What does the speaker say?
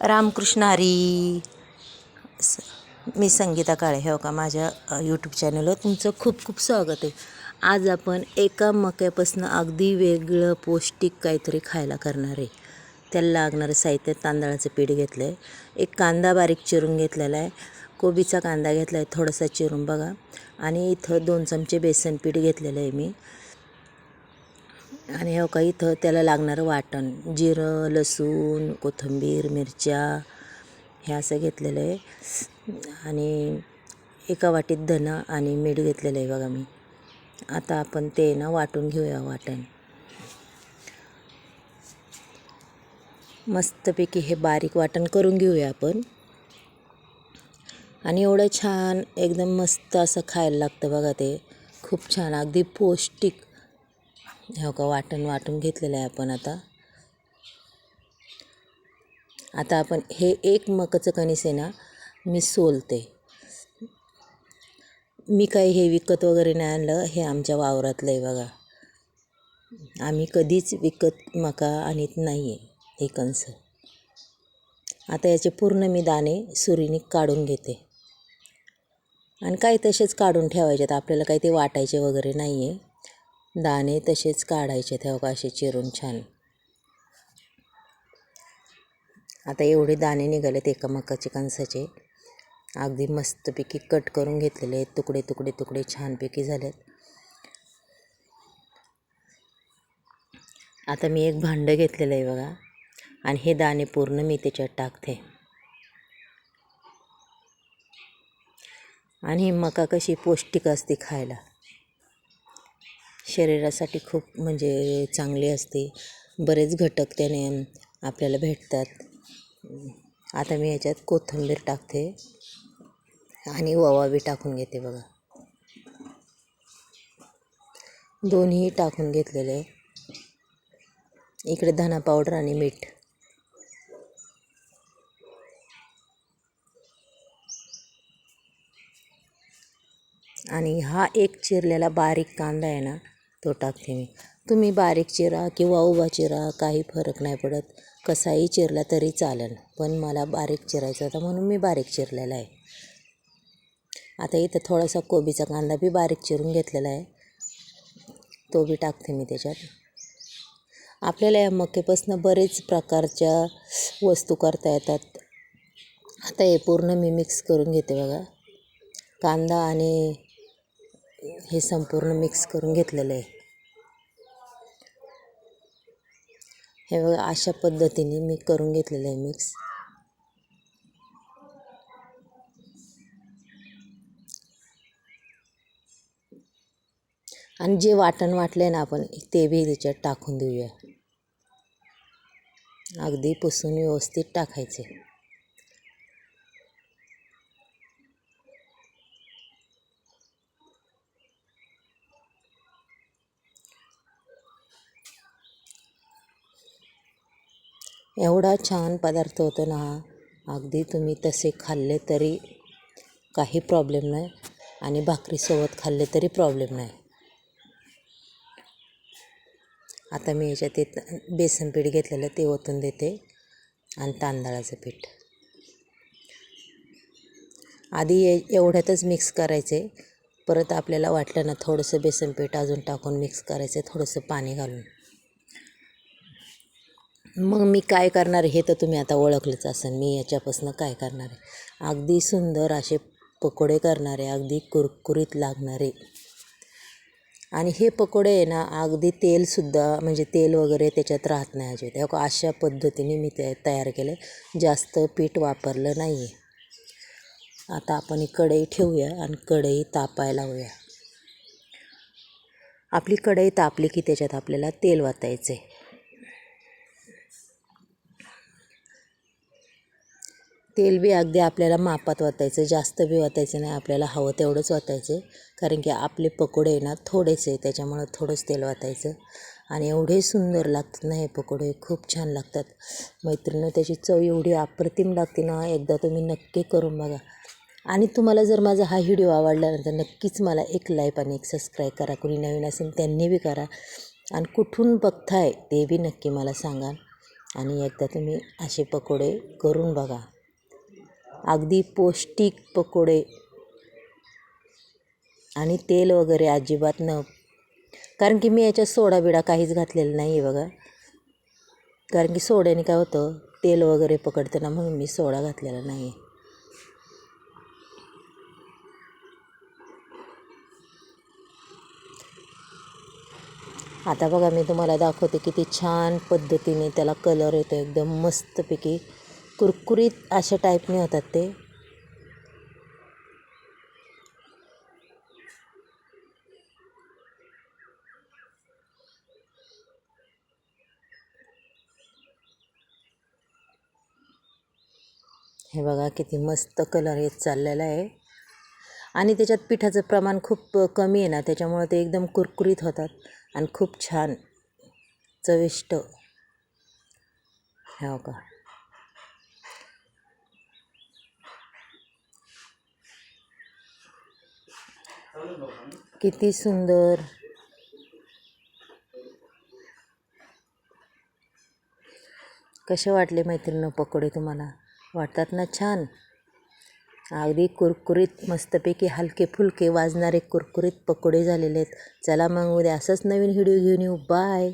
रामकृष्ण हरी. स- मी संगीता काळे हे हो का माझ्या यूट्यूब चॅनलवर तुमचं खूप खूप स्वागत आहे. आज आपण एका मक्यापासून अगदी वेगळं पौष्टिक काहीतरी खायला करणार आहे. त्याला लागणारं साहित्य तांदळाचं पीठ घेतलं आहे एक कांदा बारीक चिरून घेतलेला आहे. कोबीचा कांदा घेतला आहे थोडासा चिरून बघा. आणि इथं दोन चमचे बेसन पीठ घेतलेलं आहे मी. आणि हो का इथं त्याला लागणारं वाटण जिरं लसूण कोथिंबीर मिरच्या हे असं घेतलेलं आहे. आणि एका वाटीत धन आणि मीठ घेतलेलं आहे बघा मी. आता आपण ते ना वाटून घेऊया वाटण. मस्तपैकी हे बारीक वाटण करून घेऊया आपण. आणि एवढं छान एकदम मस्त असं खायला लागतं बघा ते. खूप छान अगदी पौष्टिक. हो का? वाटण वाटून घेतलेलं आहे आपण आता. आता आपण हे एक मकाचं कणीस आहे ना मी सोलते. मी काही हे विकत वगैरे नाही आणलं हे आमच्या वावरातलं आहे बघा. आम्ही कधीच विकत मका आणत नाही आहे हे कणस. आता याचे पूर्ण मी दाणे सुरीने काढून घेते. आणि काही तसेच काढून ठेवायचे आपल्याला काही ते वाटायचे वगैरे नाही आहे दाणे तसेच काढायचे तेव्हा का असे चिरून छान. आता एवढे दाणे निघालेत एका मकाचे कणसाचे. अगदी मस्तपैकी कट करून घेतलेले आहेत. तुकडे तुकडे तुकडे छानपैकी झालेत. आता मी एक भांडं घेतलेलं आहे बघा. आणि हे दाणे पूर्ण मी त्याच्यात टाकते. आणि ही मका कशी पौष्टिक असते खायला. शरीरासाठी खूप म्हणजे चांगली असते. बरेच घटक त्याने आपल्याला भेटतात. आता मी याच्यात कोथिंबीर टाकते. आणि ओवा बी टाकून घेते बघा. दोन्ही टाकून घेतलेले. आहे इकडे धना पावडर आणि मीठ. आणि हा एक चिरलेला बारीक कांदा आहे ना तो टाकते मी. तुम्ही बारीक चिरा किंवा उभा चिरा काही फरक नाही पडत. कसाही चिरला तरी चालेल पण मला बारीक चिरायचा होता म्हणून मी बारीक चिरलेला आहे. आता इथं थोडासा कोबीचा कांदा बी बारीक चिरून घेतलेला आहे. तो बी टाकते मी त्याच्यात. आपल्याला या मक्केपासून बरेच प्रकारच्या वस्तू करता येतात. आता हे पूर्ण मी मिक्स करून घेते बघा. कांदा आणि हे संपूर्ण मिक्स करून घेतलेलं आहे. हे बघा अशा पद्धतीने मी करून घेतलेलं आहे मिक्स आणि जे वाटण वाटलं ना आपण ते बी त्याच्यात टाकून देऊया. अगदी पुसून व्यवस्थित टाकायचे. एवढा छान पदार्थ होतो ना हा अगदी तुम्ही तसे खाल्ले तरी काही प्रॉब्लेम नाही आणि भाकरीसोबत खाल्ले तरी प्रॉब्लेम नाही. आता मी याच्यात ते बेसन पीठ घेतलेलं ते ओतून देते आणि तांदळाचं पीठ. आधी ए एवढ्यातच मिक्स करायचे. परत आपल्याला वाटलं ना थोडंसं बेसन पीठ अजून टाकून मिक्स करायचं थोडंसं पाणी घालून. मग मी काय करणार? हे तर तुम्ही आता ओळखलंच असेल. मी याच्यापासून काय करणार आहे? अगदी सुंदर असे पकोडे करणारे अगदी कुरकुरीत लागणारे. आणि हे पकोडे आहे ना अगदी तेलसुद्धा म्हणजे तेल वगैरे त्याच्यात राहत नाही अजिबात. हो अशा पद्धतीने मी ते तयार केलं. जास्त पीठ वापरलं नाही आहे आता आपण ही कढई ठेवूया आणि कढई तापायला लावूया. आपली कढई तापली की त्याच्यात आपल्याला तेल वाचायचं आहे तेल बी अगदी आपल्याला मापात वाचायचं जास्त बी वाचायचं नाही आपल्याला हवं तेवढंच वाटायचं कारण की आपले पकोडे आहे ना थोडेच आहे त्याच्यामुळं थोडंच तेल वाचायचं आणि एवढे सुंदर लागतात ना हे पकोडे खूप छान लागतात. मैत्रिणी त्याची चव एवढी अप्रतिम लागते ना एकदा तुम्ही नक्की करून बघा. आणि तुम्हाला जर माझा हा व्हिडिओ आवडला तर नक्कीच मला एक लाईक आणि एक सबस्क्राईब करा. कोणी नवीन असेल त्यांनी बी करा. आणि कुठून बघताय ते बी नक्की मला सांगा. आणि एकदा तुम्ही असे पकोडे करून बघा. अगदी पौष्टिक पकोडे. आणि तेल वगैरे अजिबात न कारण की मी याच्यात सोडा बिडा काहीच घातलेलं नाही आहे बघा. कारण की सोड्याने काय होतं तेल वगैरे पकडतं ना म्हणून मी सोडा घातलेला नाही आहे आता बघा मी तुम्हाला दाखवते किती छान पद्धतीने त्याला कलर येतो एकदम मस्तपैकी. कुरकुरीत अशा टाईपने होतात ते. हे बघा किती मस्त कलर येत चाललेला आहे. आणि त्याच्यात पिठाचं प्रमाण खूप कमी आहे ना त्याच्यामुळं ते एकदम कुरकुरीत होतात आणि खूप छान चविष्ट. हो का किती सुंदर. कसे वाटले मैत्रिणी पकोडे तुम्हाला? वाटतात ना छान? अगदी कुरकुरीत मस्तपैकी हलके फुलके वाजणारे कुरकुरीत पकोडे झालेले आहेत. चला मग उद्या असंच नवीन व्हिडिओ घेऊन येऊ. बाय.